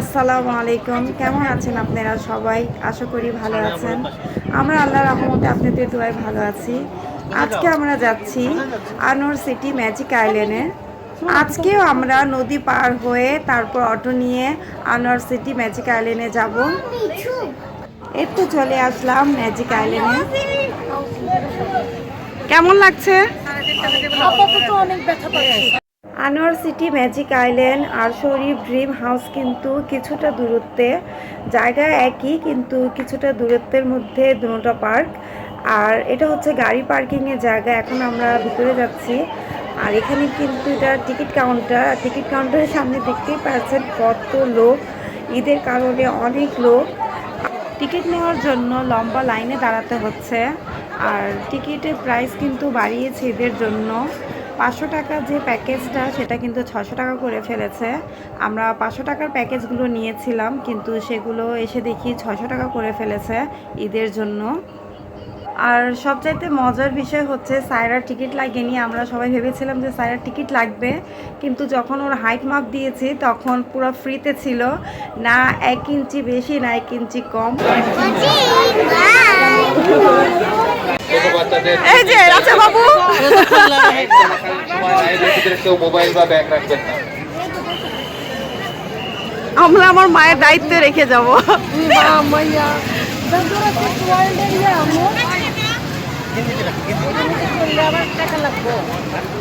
আসসালামু আলাইকুম। কেমন আছেন আপনারা সবাই? আশা করি ভালো আছেন। আমরা আল্লাহ রহমতে আপনাদের দোয়ায় ভালো আছি। আজকে আমরা যাচ্ছি আনোর সিটি ম্যাজিক আইল্যান্ডে। আজকেও আমরা নদী পার হয়ে তারপর অটো নিয়ে আনোয়ার সিটি ম্যাজিক আইল্যান্ডে যাব। এই তো চলে আসলাম ম্যাজিক আইল্যান্ডে। কেমন লাগছে? অনেক ব্যথা আনোয়ার সিটি ম্যাজিক আইল্যান্ড আর শরীফ ড্রিম হাউস কিন্তু কিছুটা দূরত্বে। জায়গা একই, কিন্তু কিছুটা দূরত্বের মধ্যে দুটো পার্ক। আর এটা হচ্ছে গাড়ি পার্কিংয়ের জায়গা, এখন আমরা ভিতরে যাচ্ছি। আর এখানে কিন্তু এটা টিকিট কাউন্টার, টিকিট কাউন্টারের সামনে দেখতেই পাচ্ছেন কত লোক। ঈদের কারণে অনেক লোক। টিকিট নেওয়ার জন্য লম্বা লাইনে দাঁড়াতে হচ্ছে। আর টিকিটের প্রাইস কিন্তু বাড়িয়েছে ঈদের জন্য। পাঁচশো টাকা যে প্যাকেজটা সেটা কিন্তু ছশো টাকা করে ফেলেছে। আমরা পাঁচশো টাকার প্যাকেজগুলো নিয়েছিলাম কিন্তু সেগুলো এসে দেখি ছশো টাকা করে ফেলেছে ঈদের জন্য। আর সবচাইতে মজার বিষয় হচ্ছে সায়রার টিকিট লাগেনি। আমরা সবাই ভেবেছিলাম যে সায়রার টিকিট লাগবে কিন্তু যখন ওর হাইট মাপ দিয়েছি তখন পুরো ফ্রিতে ছিল। না এক ইঞ্চি বেশি না এক ইঞ্চি কম। এই যে রাজা আমরা আমার মায়ের দায়িত্বে রেখে যাব।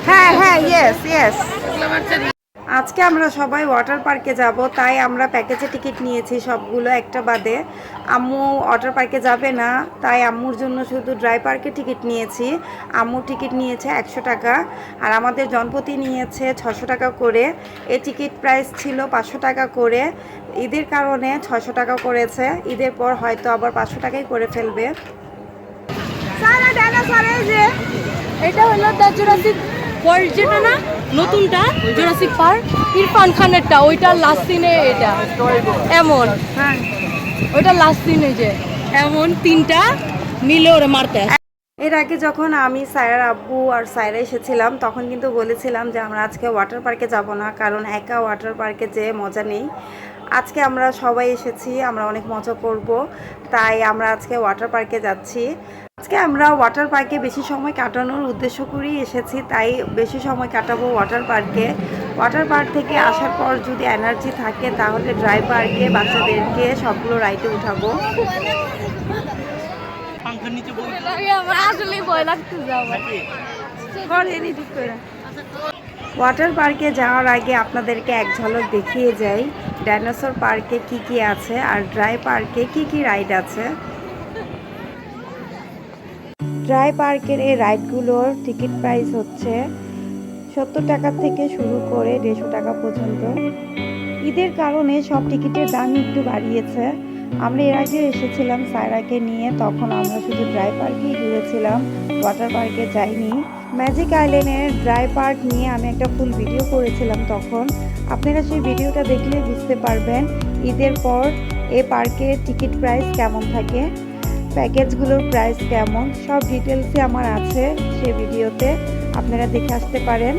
হ্যাঁ হ্যাঁ ইয়েস ইয়েস আজকে আমরা সবাই ওয়াটার পার্কে যাব, তাই আমরা প্যাকেজে টিকিট নিয়েছি সবগুলো একটা বাদে। আম্মু ওয়াটার পার্কে যাবে না, তাই আম্মুর জন্য শুধু ড্রাই পার্কে টিকিট নিয়েছি। আম্মু টিকিট নিয়েছে একশো টাকা, আর আমাদের জনপতি নিয়েছে ছশো টাকা করে। এই টিকিট প্রাইস ছিল পাঁচশো টাকা করে। ঈদের কারণে ছশো টাকা করেছে, ঈদের পর হয়তো আবার পাঁচশো টাকাই করে ফেলবে। এটা হলো দ্য জুরাসিক নতুনটা জোরাসিক পার্ক ইরফান খানেরটা ওইটা লাস্ট সিনে এটা। এমন। ওইটা লাস্ট সিনে যে। এমন তিনটা মিলে ওরা মারতে। এর আগে যখন আমি সায়রার আব্বু আর সায়রা এসেছিলাম, তখন কিন্তু বলেছিলাম যে আমরা আজকে ওয়াটার পার্কে যাব না, কারণ একা ওয়াটার পার্কে যেয়ে মজা নেই। আজকে আমরা সবাই এসেছি আমরা অনেক মজা করব। তাই আমরা আজকে ওয়াটার পার্কে যাচ্ছি। আজকে আমরা ওয়াটার পার্কে বেশি সময় কাটানোর উদ্দেশ্য করেই এসেছি তাই বেশি সময় কাটাবো ওয়াটার পার্কে ওয়াটার পার্ক থেকে আসার পর যদি এনার্জি থাকে তাহলে ড্রাই পার্কে বাচ্চাদেরকে সবগুলো রাইডে উঠাবো। আসলেই ভয় আমার। ওয়াটার পার্কে যাওয়ার আগে আপনাদেরকে এক ঝলক দেখিয়ে যাই। ডাইনোসর পার্কে কি কি আছে আর ড্রাই পার্কে কি কি রাইড আছে? ড্রাই পার্কের এই রাইডগুলোর টিকিট প্রাইস হচ্ছে সত্তর টাকা থেকে শুরু করে দেড়শো টাকা পর্যন্ত। ঈদের কারণে সব টিকিটের দাম একটু বাড়িয়েছে। আমরা এর আগে এসেছিলাম সায়রাকে নিয়ে, তখন আমরা শুধু ড্রাই পার্কেই ঘুরেছিলাম ওয়াটার পার্কে যাইনি। ম্যাজিক আইল্যান্ডের ড্রাই পার্ক নিয়ে আমি একটা ফুল ভিডিও করেছিলাম তখন। আপনারা সেই ভিডিওটা দেখলে বুঝতে পারবেন ঈদের পর এ পার্কের টিকিট প্রাইস কেমন থাকে, প্যাকেজগুলোর প্রাইস কেমন, সব ডিটেলসই আমার আছে সে ভিডিওতে, আপনারা দেখে আসতে পারেন।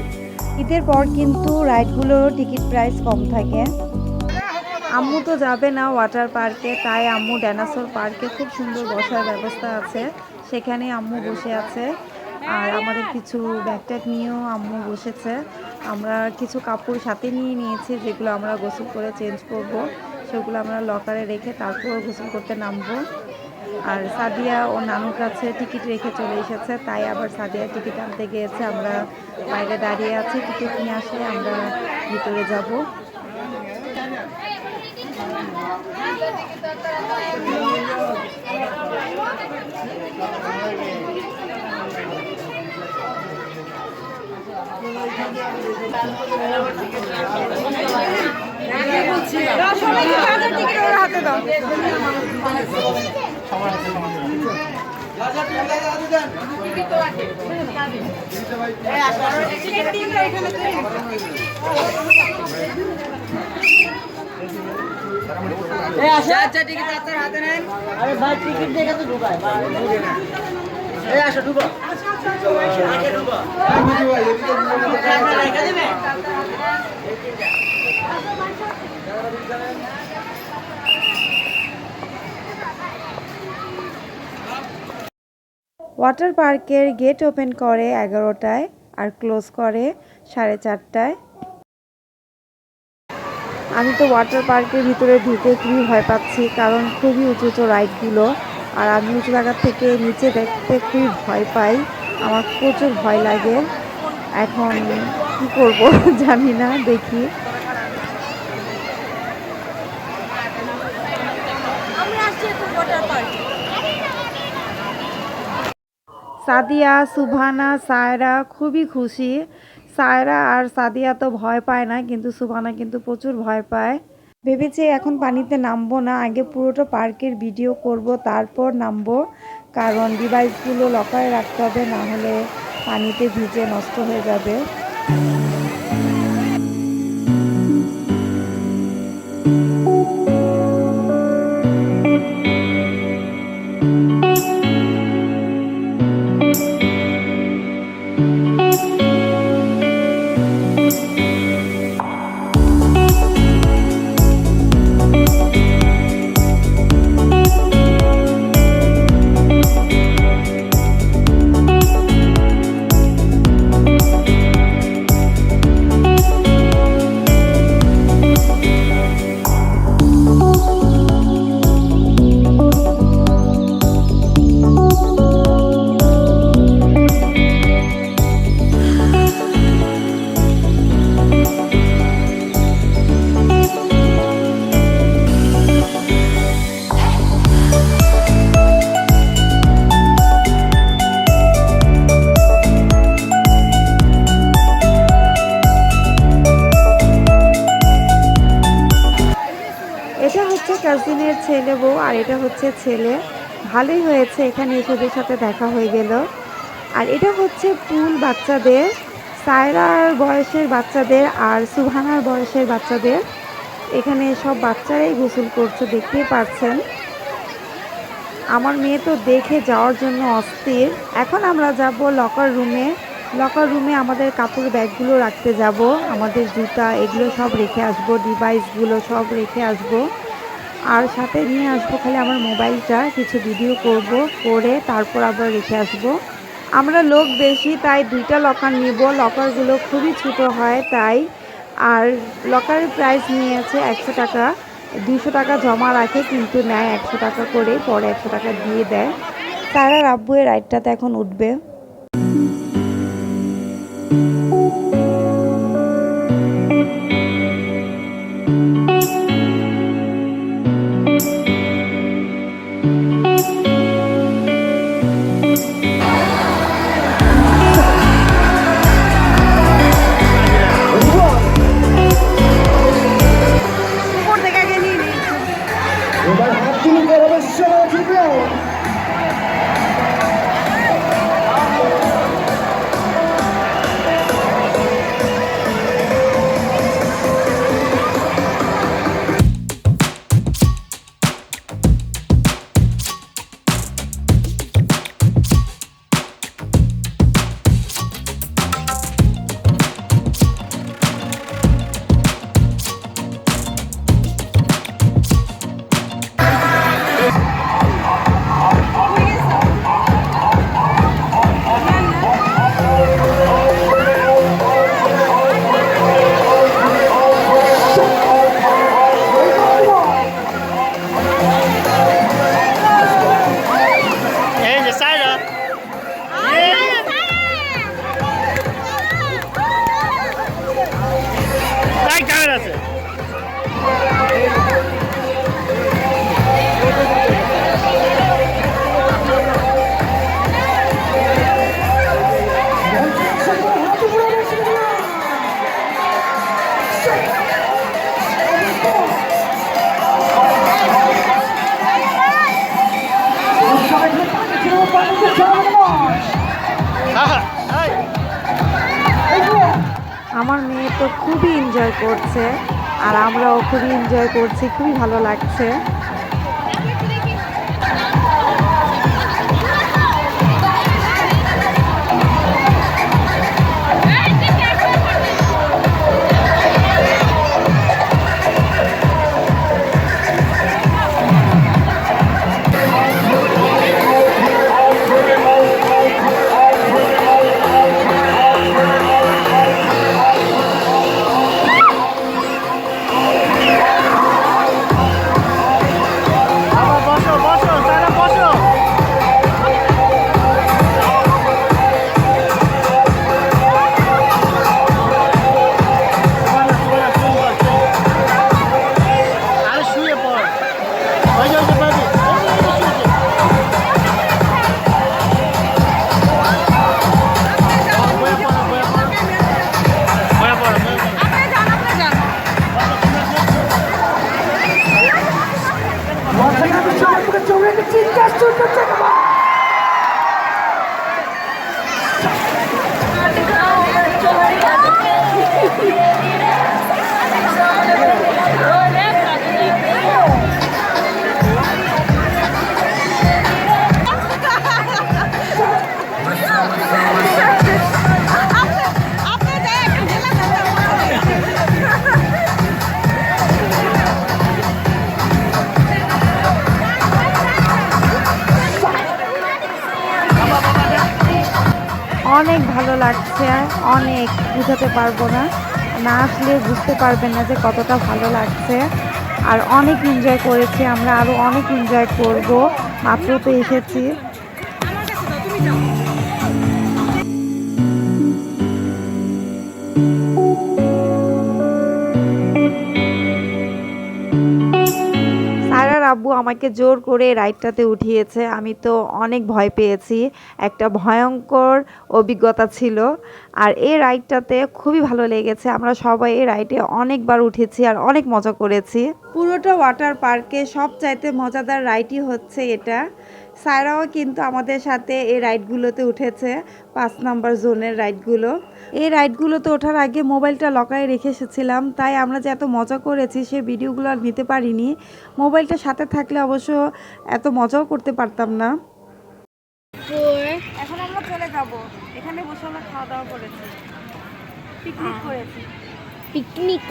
ঈদের পর কিন্তু রাইডগুলোর টিকিট প্রাইস কম থাকে। আম্মু তো যাবে না ওয়াটার পার্কে তাই আম্মু ডাইনোসর পার্কে খুব সুন্দর বসার ব্যবস্থা আছে। সেখানে আম্মু বসে আছে। আর আমাদের কিছু ব্যাগ ট্যাগ নিয়েও আম্মু বসেছে। আমরা কিছু কাপড় সাথে নিয়ে নিয়েছি, যেগুলো আমরা গোসল করে চেঞ্জ করব। সেগুলো আমরা লকারে রেখে তারপর গোসল করতে নামবো। আর সাদিয়া ও নানুর কাছে টিকিট রেখে চলে এসেছে, তাই আবার সাদিয়া টিকিট আনতে গিয়েছে। আমরা বাইরে দাঁড়িয়ে আছি টিকিট নিয়ে আসলে আমরা ভিতরে যাব। হাতে দাও ওয়াটার পার্কের গেট ওপেন করে এগারোটায় আর ক্লোজ করে সাড়ে চারটায়। আমি তো ওয়াটার পার্কের ভিতরে ঢুকে খুবই ভয় পাচ্ছি, কারণ খুবই উঁচু উঁচু রাইডগুলো আর আমি উঁচু জায়গার থেকে নিচে দেখতে খুবই ভয় পাই। আমার প্রচুর ভয় লাগে। এখন কি করব জানি না, দেখি। সাদিয়া, সুভানা, সায়রা, খুবই খুশি। সায়রা আর সাদিয়া তো ভয় পায় না, কিন্তু সুবানা কিন্তু প্রচুর ভয় পায়। ভেবেছি এখন পানিতে নামবো না, আগে পুরোটা পার্কের ভিডিও করব, তারপর নামবো। কারণ ডিভাইসগুলো লকারে রাখতে হবে, না হলে পানিতে ভিজে নষ্ট হয়ে যাবে। এটা হচ্ছে ছেলে। ভালোই হয়েছে এখানে এসেদের সাথে দেখা হয়ে গেল। আর এটা হচ্ছে পুল বাচ্চাদের, সায়রার বয়সের বাচ্চাদের আর সুভানার বয়সের বাচ্চাদের। এখানে সব বাচ্চারাই গোসল করছে, দেখতেই পাচ্ছেন। আমার মেয়ে তো দেখে যাওয়ার জন্য অস্থির। এখন আমরা যাব লকার রুমে লকার রুমে আমাদের কাপড় ব্যাগগুলো রাখতে যাব। আমাদের জুতা, এগুলো সব রেখে আসব ডিভাইসগুলো সব রেখে আসব। আর সাথে নিয়ে আসব খালি আমার মোবাইলটা, কিছু ভিডিও করব, করে তারপর আবার রেখে আসব। আমরা লোক বেশি, তাই দুইটা লকার নিব। লকারগুলো খুবই ছোট হয়, তাই। আর লকারের প্রাইস নিয়েছে একশো টাকা। দুশো টাকা জমা রাখে, কিন্তু নেয় একশো টাকা করে, পরে একশো টাকা দিয়ে দেয়। তারা রাব্বুয়ের রাইডটাতে এখন উঠবে। এবার হাত তুলুন অবশ্য ঠিক আর আমরাও খুবই এনজয় করছি খুবই ভালো লাগছে। চিন্তা শুরু করছে অনেক ভালো লাগছে, অনেক বুঝাতে পারব না। না আসলে বুঝতে পারবেন না যে কতটা ভালো লাগছে। আর অনেক এনজয় করেছি আমরা আরও অনেক এনজয় করব। মাত্র তো এসেছি। আমাকে জোর করে রাইডটাতে উঠিয়েছে। আমি তো অনেক ভয় পেয়েছি। একটা ভয়ঙ্কর অভিজ্ঞতা ছিল। আর এই রাইডটাতে খুবই ভালো লেগেছে। আমরা সবাই এই রাইডে অনেকবার উঠেছি আর অনেক মজা করেছি। পুরোটা ওয়াটার পার্কে সব চাইতে মজাদার রাইডই হচ্ছে এটা। সায়রাও কিন্তু আমাদের সাথে এই রাইডগুলোতে উঠেছে পাঁচ নাম্বার জোনের রাইডগুলো। এই রাইডগুলোতে ওঠার আগে মোবাইলটা লকায় রেখে এসেছিলাম তাই আমরা যে এত মজা করেছি সে ভিডিওগুলো আর নিতে পারিনি। মোবাইলটা সাথে থাকলে অবশ্য এত মজাও করতে পারতাম না। এখন আমরা চলে যাব। এখানে বসে আমরা খাওয়া দাওয়া করেছি পিকনিক করেছি। পিকনিক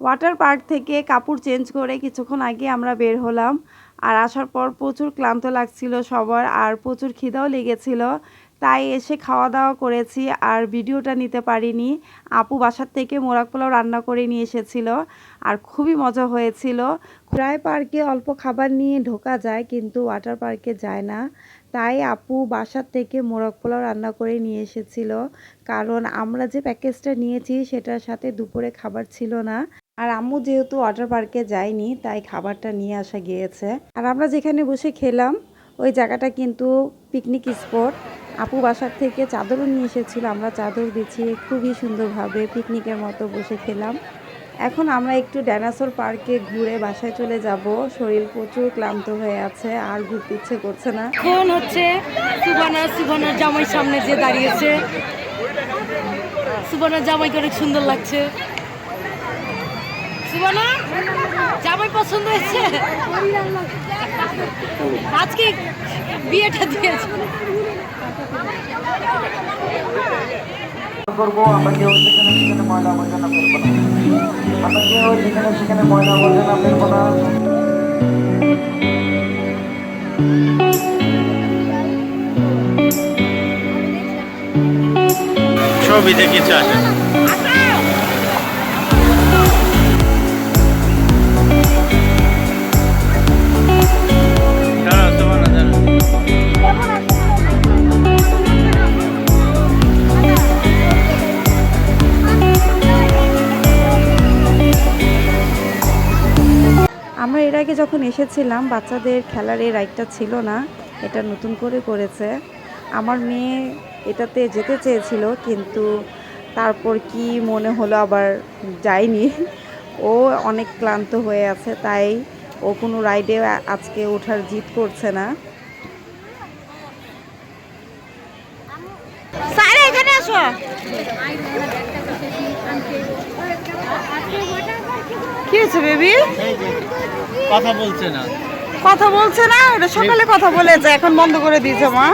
ওয়াটার পার্ক থেকে কাপড় চেঞ্জ করে কিছুক্ষণ আগে আমরা বের হলাম। আর আসার পর প্রচুর ক্লান্ত লাগছিল সবার, আর প্রচুর খিদাও লেগেছিল। তাই এসে খাওয়া দাওয়া করেছি, আর ভিডিওটা নিতে পারিনি। আপু বাসার থেকে মোরাক পোলাও রান্না করে নিয়ে এসেছিল, আর খুবই মজা হয়েছিল। প্রায় পার্কে অল্প খাবার নিয়ে ঢোকা যায়, কিন্তু ওয়াটার পার্কে যায় না। তাই আপু বাসার থেকে মোরগ পোলাও রান্না করে নিয়ে এসেছিল। কারণ আমরা যে প্যাকেজটা নিয়েছি, সেটার সাথে দুপুরে খাবার ছিল না। আর আম্মু যেহেতু ওয়াটার পার্কে যায়নি, তাই খাবারটা নিয়ে আসা গিয়েছে। আর আমরা যেখানে বসে খেলাম, ওই জায়গাটা কিন্তু পিকনিক স্পট আপু বাসার থেকে চাদরও নিয়ে এসেছিল, আমরা চাদর বিছিয়ে খুবই সুন্দরভাবে পিকনিকের মতো বসে খেলাম। এখন আমরা একটু ডাইনাসোর পার্কে ঘুরে বাসায় চলে যাব। শরীর প্রচুর ক্লান্ত হয়ে আছে, আর ঘুরতে ইচ্ছে করছে না। এখন হচ্ছে সুবানা সুবানার জামাই সামনে যে দাঁড়িয়েছে। সুবানার জামাইকে অনেক সুন্দর লাগছে। সুবানা জামাই পছন্দ হয়েছে। আজকে বিয়েটা দিয়েছে। করব আমরা কেউ সেখানে সেখানে ময়লা আবর্জনা ফেলব না। আমরা কেউ যেখানে সেখানে ময়লা আবর্জনা ফেলব না। ছবিতে কিছু আসে আগে যখন এসেছিলাম, বাচ্চাদের খেলার এই রাইডটা ছিল না, এটা নতুন করে করেছে। আমার মেয়ে এটাতে যেতে চেয়েছিল, কিন্তু তারপর কি মনে হলো আবার যায়নি। ও অনেক ক্লান্ত হয়ে আছে, তাই ও কোনো রাইডে আজকে ওঠার জিদ করছে না। কি হয়েছে বেবি কথা বলছে না। কথা বলছে না? ওটা সকালে কথা বলেছে এখন বন্ধ করে দিয়েছে মা.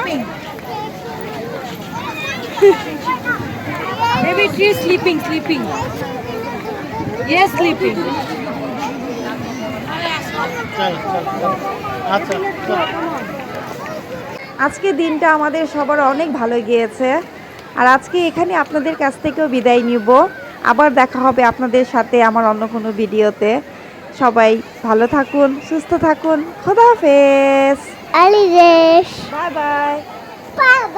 Yes, sleeping. চলো চলো চলো। আচ্ছা আজকে দিনটা আমাদের সবার অনেক ভালো গিয়েছে আর আজকে এখানে আপনাদের কাছ থেকেও বিদায় নিব। আবার দেখা হবে আপনাদের সাথে আমার অন্য কোনো ভিডিওতে। সবাই ভালো থাকুন সুস্থ থাকুন। খোদা হাফেজ। Alidesh. বাই। বাই।